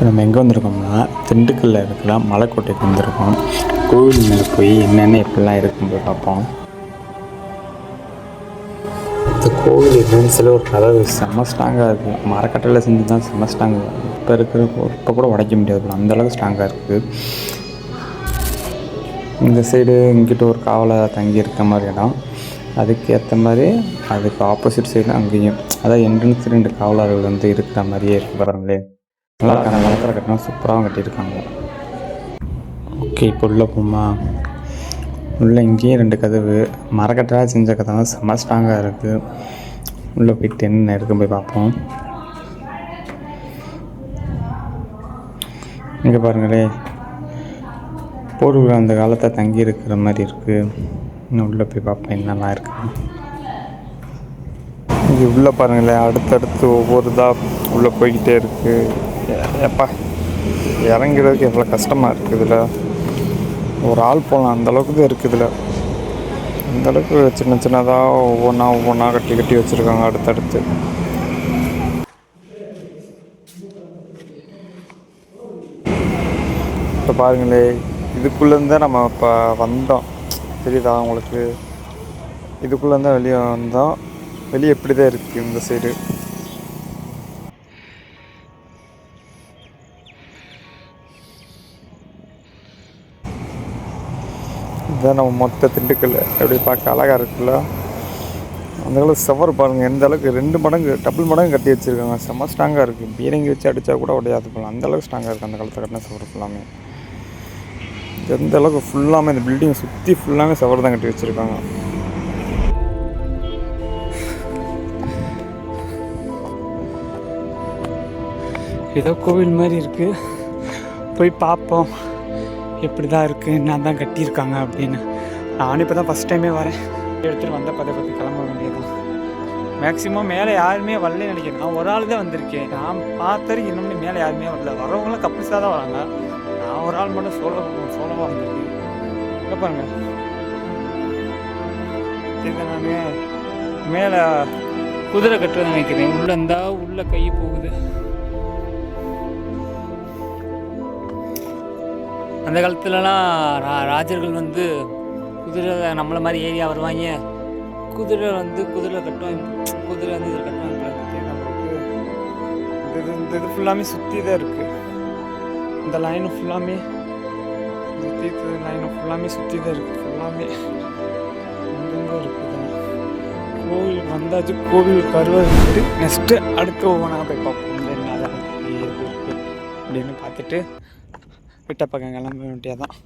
இப்போ நம்ம எங்கே வந்திருக்கோம்னா திண்டுக்கல்லில் இருக்கிற மலைக்கோட்டைக்கு வந்திருக்கோம். கோவில் மேலே போய் என்னென்ன எப்படிலாம் இருக்குன்னு பார்ப்போம். இந்த கோவில் என்னன்னு சொல்லி ஒரு கதை செம்ம ஸ்ட்ராங்காக இருக்குது மரக்கட்டையில் செஞ்சு தான் செம்ம ஸ்ட்ராங்காக இருக்கும் இப்போ இருக்கிற இப்போ கூட உடைக்க முடியாது அந்தளவுக்கு ஸ்ட்ராங்காக இருக்குது இந்த சைடு இங்கிட்ட ஒரு காவலை தங்கி இருக்க மாதிரி இடம். அதுக்கேற்ற மாதிரி அதுக்கு ஆப்போசிட் சைடு அங்கேயும். அதாவது என்ட்ரன்ஸ் ரெண்டு காவலர்கள் வந்து இருக்கிற மாதிரியே இருக்கு பாருங்களேன். நல்லா இருக்காங்க. வளர்க்குற கட்டணம் சூப்பராகவும் கட்டியிருக்காங்க. ஓகே இப்போ உள்ள போமா? உள்ளே இங்கேயும் ரெண்டு கதவு. மரக்கட்டராக செஞ்ச கதவு செம்ம ஸ்ட்ராங்காக இருக்குது உள்ளே போயிட்டு என்ன இருக்குன்னு போய் பார்ப்போம். இங்கே பாருங்களே. போர்வில் அந்த காலத்தை தங்கி இருக்கிற மாதிரி இருக்குது இன்னும் உள்ளே போய் பார்ப்போம் என்னெல்லாம் இருக்குது இது உள்ளே பாருங்களேன் அடுத்தடுத்து ஒவ்வொரு இதாக உள்ளே போய்கிட்டே இருக்குது எப்பா இறங்கிறதுக்கு எவ்வளோ கஷ்டமாக இருக்குது இதில் ஒரு ஆள் போகலாம் அந்தளவுக்கு தான் இருக்குது இதில் சின்ன சின்னதாக ஒவ்வொன்றா ஒவ்வொன்றா கட்டி கட்டி வச்சுருக்காங்க அடுத்தடுத்து. இப்போ பாருங்களே இதுக்குள்ளேருந்து தான் நம்ம இப்போ வந்தோம். தெரியுதா உங்களுக்கு? இதுக்குள்ளேருந்தான் வெளியே வந்தோம். வெளியே எப்படி தான் இருக்குது இந்த சைடு இதுதான் நம்ம மொத்த திண்டுக்கல் எப்படி பார்க்க அழகாக இருக்குல்ல? அந்த அளவுக்கு செவர் பாருங்கள் எந்த அளவுக்கு ரெண்டு மடங்கு டபுள் மடங்கு கட்டி வச்சுருக்காங்க. செம்ம ஸ்ட்ராங்காக இருக்குது பீரங்கி வச்சு அடித்தா கூட உடையாது போகலாம் அந்த அளவுக்கு ஸ்ட்ராங்காக இருக்குது அந்த காலத்தில் கட்டின செவர் ஃபுல்லாமே எந்த அளவுக்கு ஃபுல்லாமே இந்த பில்டிங் சுற்றி ஃபுல்லாமே செவர் தான் கட்டி வச்சுருக்காங்க. ஏதோ கோவில் மாதிரி இருக்குது போய் பார்ப்போம். எப்படி தான் இருக்குது என்ன தான் கட்டியிருக்காங்க அப்படின்னு. நானும் இப்போ தான் ஃபஸ்ட் டைமே வரேன். எடுத்துகிட்டு வந்த பதை பற்றி கிளம்ப வேண்டியதுதான். மேக்ஸிமம் மேலே யாருமே வரலன்னு நினைக்கிறேன். நான் ஒரு ஆள் தான் வந்திருக்கேன். நான் பார்த்தது இன்னும் மேலே யாருமே வரல. வரவங்களாம் கப்பிள்ஸாக தான் வராங்க. நான் ஒரு ஆள் மட்டும் சோழ சோழமாக வந்திருக்கேன். பாருங்க. சரி நான் மேலே குதிரை கட்டுறது நினைக்கிறேன். உள்ளே இருந்தால் உள்ளே கை போகுது. அந்த காலத்துலலாம் ரா ராஜர்கள் வந்து குதிரை நம்மளை மாதிரி ஏரியா வருவாங்க. குதிரை வந்து குதிரை கட்டும் குதிரை வந்து இதில் கட்டும் நம்மளுக்கு இந்த இது இந்த இது ஃபுல்லாமே சுற்றி தான் இருக்குது இந்த லைனு ஃபுல்லாமே இந்த தீர்த்து லைனு ஃபுல்லாமே சுற்றி தான் இருக்குது ஃபுல்லாமே அங்கங்கே இருக்குது கோவில் வந்தாச்சு. கோவில் கருவாட்டு நெக்ஸ்ட்டு அடுத்து ஒவ்வொன்றா போய் பார்ப்போம். என்ன இருக்குது அப்படின்னு பார்த்துட்டு விட்ட பக்கம் கிளம்ப வேண்டியதான்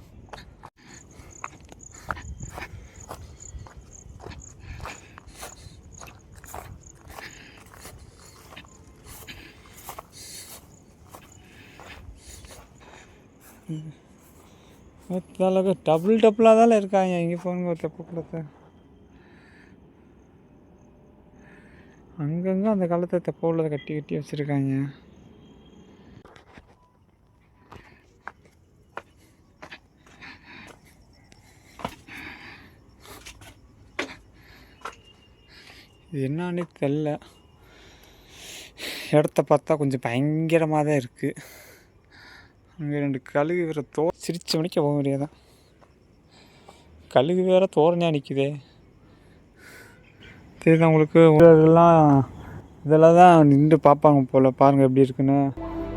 அளவுக்கு டபுள் டபுளாக தான் இருக்காங்க. இங்கே போங்க ஒரு தப்பு கொடுத்து. அங்கங்கே அந்த காலத்தை தெப்ப உள்ளதை கட்டி கட்டி வச்சுருக்காங்க. இது என்னான்னு தெரில. இடத்த பார்த்தா கொஞ்சம் பயங்கரமாக தான் இருக்குது அங்கே ரெண்டு கழுகு வேறு தோ சிரிச்ச மணிக்க போக முடியாதான் கழுகு வேற தோரணையாக நிற்குதே தெரியுது உங்களுக்கு? இதெல்லாம் இதெல்லாம் தான் நின்று பார்ப்பாங்க போல். பாருங்கள் எப்படி இருக்குன்னு.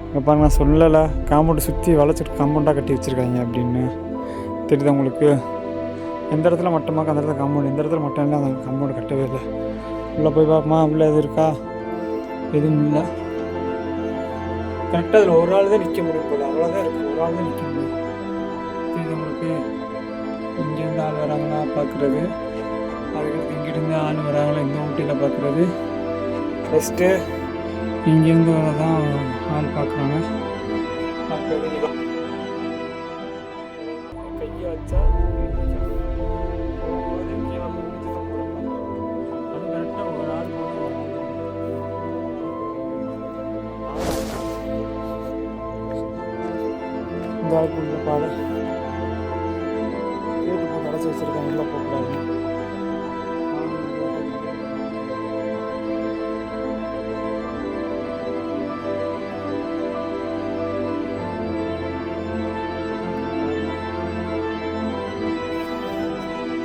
இங்கே பாருங்க சொல்லலை. காம்பவுண்டு சுற்றி வளைச்சிட்டு காம்பவுண்டாக கட்டி வச்சுருக்காங்க அப்படின்னு. தெரியுது உங்களுக்கு? எந்த இடத்துல மட்டமாக அந்த இடத்துல காம்பவுண்டு எந்த இடத்துல மட்டும் இல்லை அந்த காம்பவுண்டு கட்டவே இல்லை. உள்ளே போய் பார்ப்போமா? உள்ளே எதுவும் இருக்கா? எதுவும் இல்லை. கரெக்டாக அதில் ஒரு ஆள் தான் நிற்க முடியும் போல. அவ்வளோதான் இருக்குது ஒரு ஆள் தான் நிற்க முடியும். தெரியுது இங்கேருந்து ஆள் வராங்களா பார்க்குறது. அதுக்கடுத்து இங்கிட்டிருந்து ஆள் வராங்களா இந்த ஊட்டியில் பார்க்குறது. ஃபஸ்ட்டு இங்கேருந்து வரதான் ஆள் பார்க்குறாங்க. பார்க்குறது கையை வச்சா இந்த ஆளுக்குள்ள பாதை கேட்டு போட்டு அடைச்சி வச்சுருக்காங்க நல்லா போட்டுறாங்க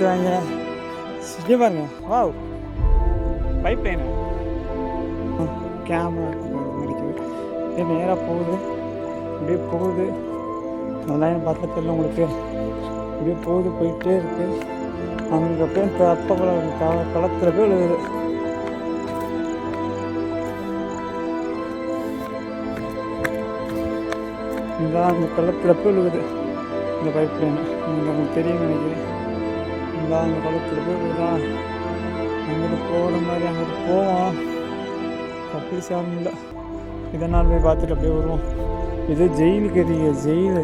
வாங்க. சிட்டி பாருங்க. வாவ். பைப்லைன்? கேமரா. நேராக போகுது. அப்படியே போகுது. அதெல்லாம் பார்த்தா தெரியல உங்களுக்கு. இப்படியே போகுது போயிட்டே இருக்கு. அங்கே போய் தப்ப களத்தில் போய் விழுகுது. இந்த அந்த களத்தில் போய் எழுகுது இந்த பைப் லைன் உங்களுக்கு தெரியும் நினைக்கிறேன். இந்த அந்த களத்தில் போய் எழுதுதான் அங்கிட்டு போகிற மாதிரி அங்கிட்டு போவோம். அப்படி இல்லை இதனால் போய் பார்த்துட்டு அப்படியே வருவோம். இது ஜெயிலுக்கு எதிரிங்க ஜெயிலு.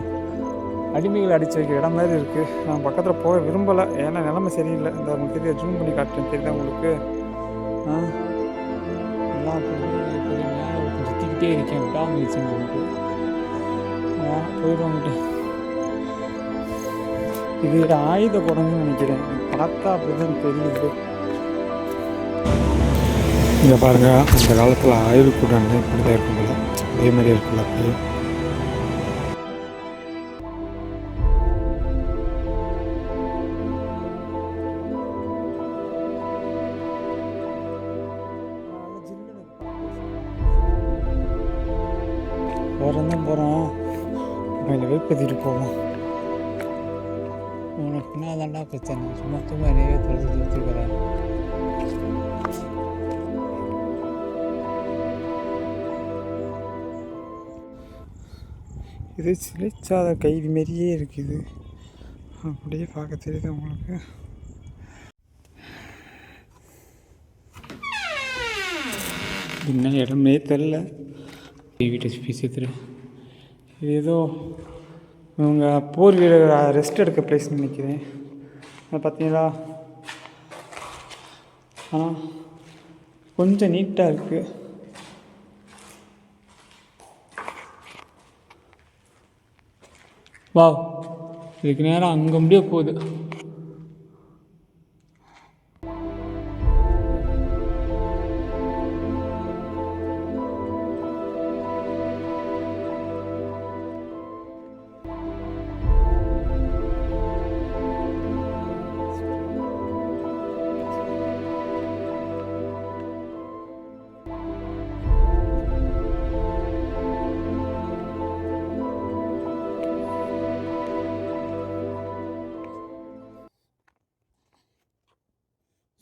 அடிமைகள் அடித்து வைக்கிற இடம் மாதிரி இருக்குது நான் பக்கத்தில் போக விரும்பலை. ஏன்னா நிலைமை சரியில்லை. இந்த உங்களுக்கு தெரிய ஜூம் பண்ணி காட்டுறேன். தெரியுதா உங்களுக்கு? ஆ? எல்லாம் போய் சுற்றிக்கிட்டே இருக்கேன். விடாமுயற்சின்னு சொல்லிட்டு போயிடுவாங்கிட்டு இது ஆயுத குடம்னு நினைக்கிறேன். பார்த்தா அப்படிதான் தெரியுது. இங்கே பாருங்கள் அந்த காலத்தில் ஆயுத கூடம் இப்படி தான் இருக்கும் அதே மாதிரி இருக்குல்ல அப்படியே கொஞ்சம் போவோம். உனக்கு நான் தாண்டா பிரச்சனை. சும்மா சும்மா நிறைய தொலைச்சி வச்சுக்கிறேன் இது சிலைச்சாத கைது மாரியே இருக்குது. அப்படியே பார்க்க தெரியுது உங்களுக்கு? என்ன இடமே தெரில வீட்டை பேசித்துரு இது ஏதோ இவங்க போர் வீரர் ரெஸ்ட் எடுக்க பிளேஸ் நினைக்கிறேன். அதை பார்த்தீங்களா? ஆனால் கொஞ்சம் நீட்டாக இருக்குது வா இதுக்கு நேரம் அங்கே முடிய போகுது.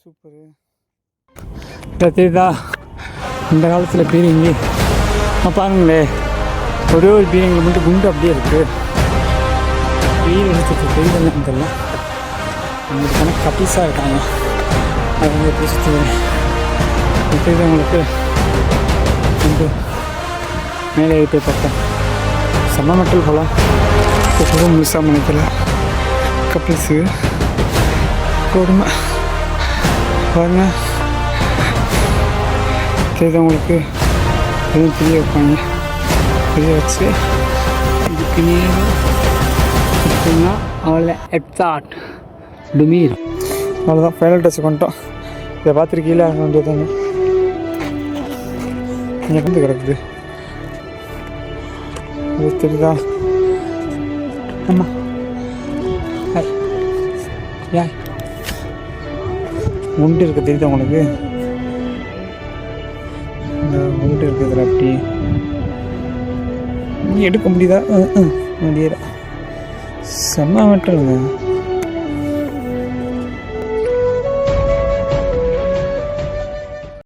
சூப்பரு. தெரியுதா இந்த காலத்தில் பீரிங்கி. பாருங்களே ஒரே ஒரு பீரிங்கில் மட்டும் குண்டு அப்படியே இருக்கு. வெயில் எடுத்துட்டு தெரியல அவங்களுக்கு கணக்கு கப்பீஸாக இருக்காங்க. அது வந்து எப்படி சுற்றுவேன் உங்களுக்கு மேலே ஏறி போய் பார்த்தேன் செம்ம மெட்டல் போகலாம் இப்போ முழுசாக நினைக்கல கப்பிள்ஸு கொடுமை. பாருங்க. தெரியுது உங்களுக்கு? எதுவும் புரிய வைப்பாங்க புரிய வச்சு. இதுக்கு நேரம் பார்த்தீங்கன்னா அவ்வளோ எக்ஸாட் டுமீர் அவ்வளோதான் ஃபைனல் டச் பண்ணிட்டோம் இதை பார்த்துருக்கீங்களா? கீழே வேண்டியதாங்க இங்கே வந்து கிடக்குது. அது தெரியுதா? ஆமாம் யா உண்டு இருக்க தெரியுது உங்களுக்கு? இந்த உண்டு இருக்குதுல அப்படி. எடுக்க முடியுதா? அஹ், முடியல செம்ம மட்டும்